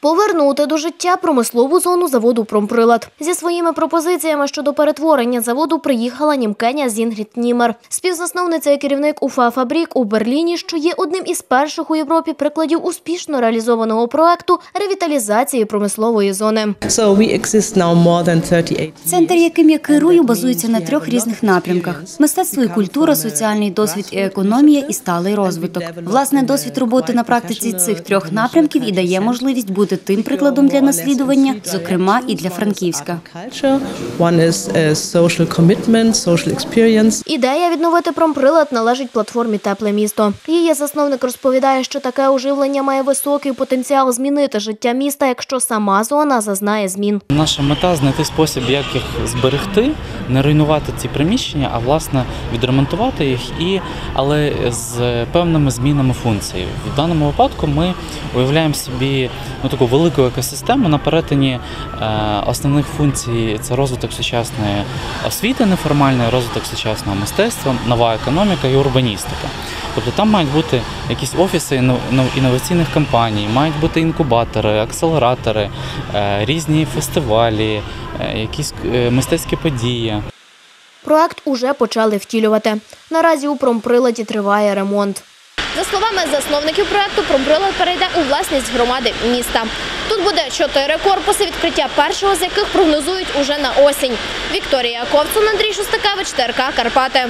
Повернути до життя промислову зону заводу «Промприлад». Зі своїми пропозиціями щодо перетворення заводу приїхала німкеня Зінгрід Німер. Співзасновниця і керівник УФА «Фабрік» у Берліні, що є одним із перших у Європі прикладів успішно реалізованого проекту ревіталізації промислової зони. So we exist now more than 38 Центр, яким я керую, базується на трьох різних напрямках: мистецтво і культура, соціальний досвід і економія, і сталий розвиток. Власне, досвід роботи на практиці цих трьох напрямків і дає можливість бути тим прикладом для наслідування, зокрема і для Франківська. uh. Ідея відновити промприлад належить платформі Тепле місто. Її засновник розповідає, що таке оживлення має високий потенціал змінити життя міста, якщо сама зона зазнає змін. Наша мета знайти спосіб, як їх зберегти, не руйнувати ці приміщення, а власне відремонтувати їх і але з певними змінами функцій. В даному випадку ми уявляємо собі ну таку велику екосистему на перетині е, основних функцій це розвиток сучасної освіти, неформальний розвиток сучасного мистецтва, нова економіка і урбаністика. Тобто там мають бути якісь офіси інноваційних компаній, мають бути інкубатори, акселератори, е, різні фестивалі, е, якісь е, мистецькі події. Проект уже почали втілювати. Наразі у промприладі триває ремонт. За словами засновників проекту, промприлад перейде у власність громади міста. Тут буде чотири корпуси, відкриття першого з яких прогнозують уже на осінь. Вікторія Ковцун, Андрій Шостакевич, ТРК Карпати.